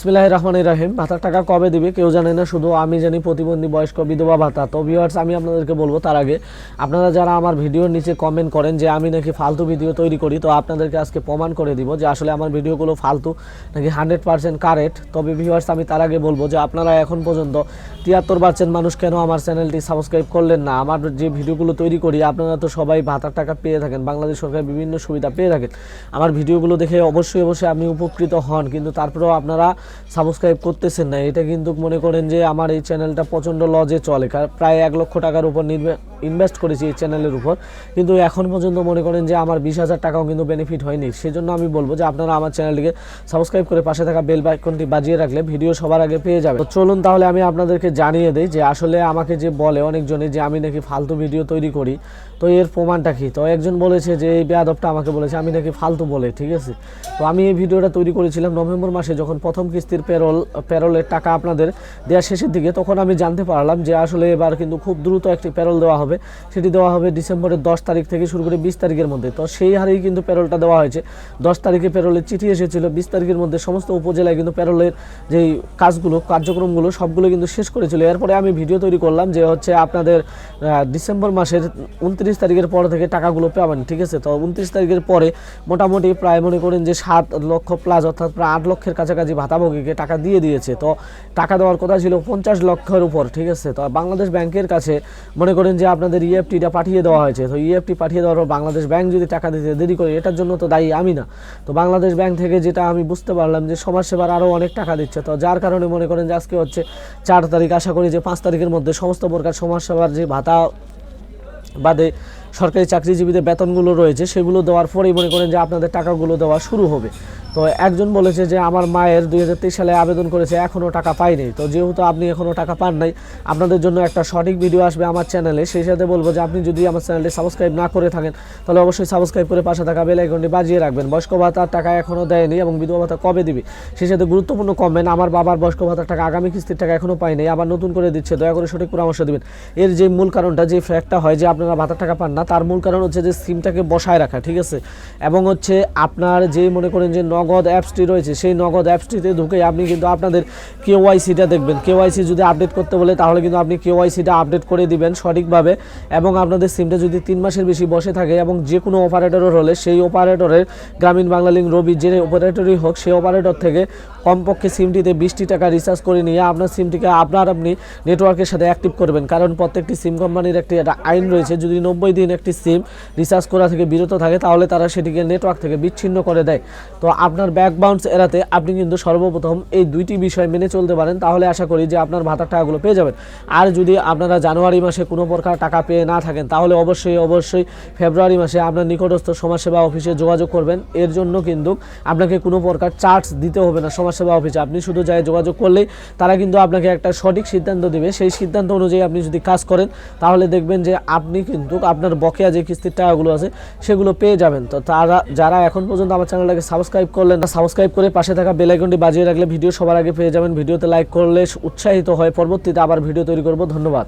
বিসমিল্লাহ রহমান রাহিম ভাতার টাকা কবে দিবে কেউ জানে না, শুধু আমি জানি প্রতিবন্ধী বয়স্ক বিধবা ভাতা। তো ভিউয়ার্স আমি আপনাদেরকে বলব তার আগে, আপনারা যারা আমার ভিডিওর নিচে কমেন্ট করেন যে আমি নাকি ফালতু ভিডিও তৈরি করি, তো আপনাদেরকে আজকে প্রমাণ করে দিব যে আসলে আমার ভিডিওগুলো ফালতু নাকি হান্ড্রেড পার্সেন্ট কারেক্ট তবে ভিউয়ার্স আমি তার আগে বলব যে আপনারা এখন পর্যন্ত তিয়াত্তর পার্সেন্ট মানুষ কেন আমার চ্যানেলটি সাবস্ক্রাইব করলেন না? আমার যে ভিডিওগুলো তৈরি করি, আপনারা তো সবাই ভাতার টাকা পেয়ে থাকেন, বাংলাদেশ সরকার বিভিন্ন সুবিধা পেয়ে থাকেন। আমার ভিডিওগুলো দেখে অবশ্যই অবশ্যই আপনি উপকৃত হন, কিন্তু তারপরেও আপনারা সাবস্ক্রাইব করতেছেন না। এটা কিন্তু মনে করেন যে আমার এই চ্যানেলটা প্রচণ্ড লজে চলে। প্রায় এক লক্ষ টাকার উপর ইনভেস্ট করেছি এই চ্যানেলের উপর। কিন্তু এখন পর্যন্ত মনে করেন যে আমার বিশ হাজার টাকাও কিন্তু বেনিফিট হয়নি। সেজন্য আমি বলব যে আপনারা আমার চ্যানেলটিকে সাবস্ক্রাইব করে পাশে থাকা বেল বাইকনটি বাজিয়ে রাখলে ভিডিও সবার আগে পেয়ে যাবে তো চলুন তাহলে আমি আপনাদেরকে জানিয়ে দিই যে আসলে আমাকে যে বলে অনেকজনে যে আমি নাকি ফালতু ভিডিও তৈরি করি, তো এর প্রমাণটা কি? তো একজন বলেছে যে এই বেয়াদবটা আমাকে বলেছে, আমি নাকি ফালতু বলে। ঠিক আছে? তো আমি এই ভিডিওটা তৈরি করেছিলাম নভেম্বর মাসে যখন প্রথম কিস্তির পেরোল, পেরোলের টাকা আপনাদের দেওয়ার শেষের দিকে, তখন আমি জানতে পারলাম যে আসলে এবার কিন্তু খুব দ্রুত একটি পেরোল দেওয়া হবে। সেটি দেওয়া হবে ডিসেম্বরের দশ তারিখ থেকে শুরু করে বিশ তারিখের মধ্যে। তো সেই হারেই কিন্তু পেরোলটা দেওয়া হয়েছে। দশ তারিখে পেরোলের চিঠি এসেছিল। বিশ তারিখের মধ্যে সমস্ত উপজেলায় কিন্তু পেরোলের যেই কাজগুলো, কার্যক্রমগুলো, সবগুলো কিন্তু শেষ করেছিল। এরপরে আমি ভিডিও তৈরি করলাম যে হচ্ছে আপনাদের ডিসেম্বর মাসের উনত্রিশ তারিখের পর থেকে টাকাগুলো পাবেন ঠিক আছে? তো উনত্রিশ তারিখের পরে মোটামুটি প্রায় মনে করেন যে সাত লক্ষ প্লাস, অর্থাৎ প্রায় আট লক্ষের কাছাকাছি ভাতাভোগীকে টাকা দিয়ে দিয়েছে। তো টাকা দেওয়ার কথা ছিল পঞ্চাশ লক্ষের উপর, ঠিক আছে? তো বাংলাদেশ ব্যাংকের কাছে মনে করেন যে আপনাদের ইএফটিটা পাঠিয়ে দেওয়া হয়েছে। তো ইএফটি পাঠিয়ে দেওয়ার পর বাংলাদেশ ব্যাংক যদি টাকা দিতে দেরি করে, এটার জন্য তো দায়ী আমি না। তো বাংলাদেশ ব্যাংক থেকে যেটা আমি বুঝতে পারলাম যে সমাজসেবার আরও অনেক টাকা দিচ্ছে। তো যার কারণে মনে করেন যে আজকে হচ্ছে চার তারিখ, আশা করি যে পাঁচ তারিখের মধ্যে সমস্ত প্রকার সমাজসেবার যে ভাতা বাদে সরকারি চাকরিজীবীদের বেতনগুলো রয়েছে, সেগুলো দেওয়ার পরেই মনে করেন যে আপনাদের টাকাগুলো দেওয়া শুরু হবে। তো একজন বলেছে যে আমার মায়ের দুই হাজার তেইশ সালে আবেদন করেছে এখনও টাকা পাইনি। তো যেহেতু আপনি এখনও টাকা পান নাই, আপনাদের জন্য একটা সঠিক ভিডিও আসবে আমার চ্যানেলে। সেই সাথে বলব যে আপনি যদি আমার চ্যানেলটি সাবস্ক্রাইব না করে থাকেন, তাহলে অবশ্যই সাবস্ক্রাইব করে পাশে থাকা বেল আইকনটি বাজিয়ে রাখবেন। বয়স্ক ভাতার টাকা এখনও দেয়নি এবং বিধবা ভাতা কবে দিবে? সেই সাথে গুরুত্বপূর্ণ কমেন্ট আমার বাবার বয়স্ক ভাতার টাকা আগামী কিস্তির টাকা এখনও পাইনি, আবার নতুন করে দিচ্ছে, দয়া করে সঠিক পরামর্শ দেবেন। এর যে মূল কারণটা, যে ফ্যাক্টটা হয় যে আপনারা ভাতার টাকা পান না, তার মূল কারণ হচ্ছে যে সিমটাকে বসায় রাখা, ঠিক আছে? এবং হচ্ছে আপনার যে মনে করেন যে নগদ অ্যাপসটি রয়েছে, সেই নগদ অ্যাপসটিতে ঢুকে আপনি কিন্তু আপনাদের কেওয়াইসিটা দেখবেন। কেওয়াইসি যদি আপডেট করতে বলে, তাহলে কিন্তু আপনি কেওয়াইসিটা আপডেট করে দিবেন সঠিকভাবে এবং আপনাদের সিমটা যদি তিন মাসের বেশি বসে থাকে এবং যে কোনো অপারেটরের হলে, সেই অপারেটরের গ্রামীণ বাংলা রবি যে অপারেটরই হোক, সেই অপারেটর থেকে কমপক্ষে সিমটিতে বিশটি টাকা রিচার্জ করে নিয়ে আপনার সিমটিকে আপনার আপনি নেটওয়ার্কের সাথে অ্যাক্টিভ করবেন। কারণ প্রত্যেকটি সিম কোম্পানির একটি আইন রয়েছে, যদি নব্বই দিন একটি সিম রিচার্জ করা থেকে বিরত থাকে, তাহলে তারা সেটিকে নেটওয়ার্ক থেকে বিচ্ছিন্ন করে দেয়। তো আপনার ব্যাক বাউন্স এড়াতে আপনি কিন্তু সর্বপ্রথম এই দুইটি বিষয় মেনে চলতে পারেন। তাহলে আশা করি যে আপনার ভাতার টাকাগুলো পেয়ে যাবেন। আর যদি আপনারা জানুয়ারি মাসে কোনো প্রকার টাকা পেয়ে না থাকেন, তাহলে অবশ্যই অবশ্যই ফেব্রুয়ারি মাসে আপনার নিকটস্থ সমাজসেবা অফিসে যোগাযোগ করবেন। এর জন্য কিন্তু আপনাকে কোনো প্রকার চার্জ দিতে হবে না। সমাজসেবা অফিসে। আপনি শুধু যাই যোগাযোগ করলেই তারা কিন্তু আপনাকে একটা সঠিক সিদ্ধান্ত দেবে। সেই সিদ্ধান্ত অনুযায়ী আপনি যদি কাজ করেন, তাহলে দেখবেন যে আপনি কিন্তু আপনার বকেয়া যে কিস্তির টাকাগুলো আছে, সেগুলো পেয়ে যাবেন। তো তারা, যারা এখন পর্যন্ত আমার চ্যানেলটাকে সাবস্ক্রাইব করলেন না, সাবস্ক্রাইব করে পাশে থাকা বেল আইকনটি বাজিয়ে রাখলে ভিডিও সবার আগে পেয়ে যাবেন। ভিডিওতে লাইক করলে উৎসাহিত হয় পরবর্তীতে আবার ভিডিও তৈরি করব। ধন্যবাদ।